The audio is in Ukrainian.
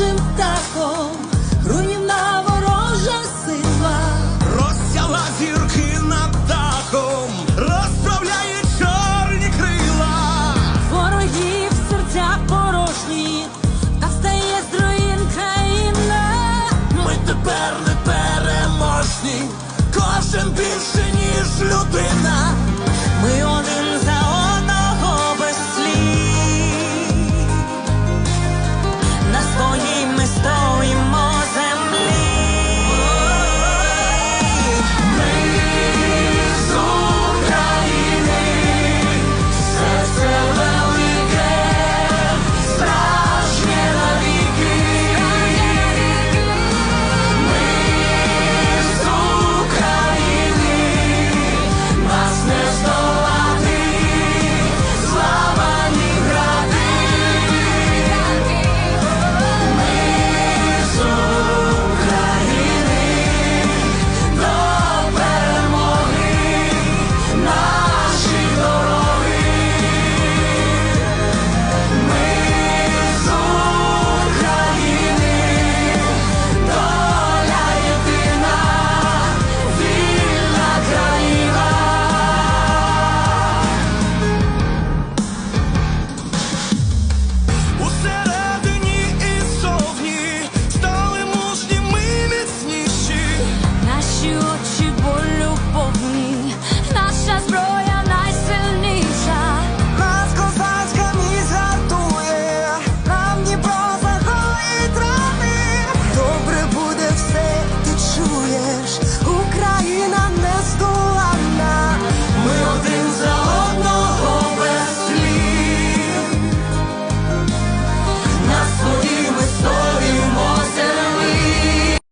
нашим птахом, руйнівна ворожа сила. Розсяла зірки над дахом, розправляє чорні крила. Ворогів серця порожні, та встає з руїн країна. Ми тепер не переможні, кожен більше, ніж людина. чуєш, Україна.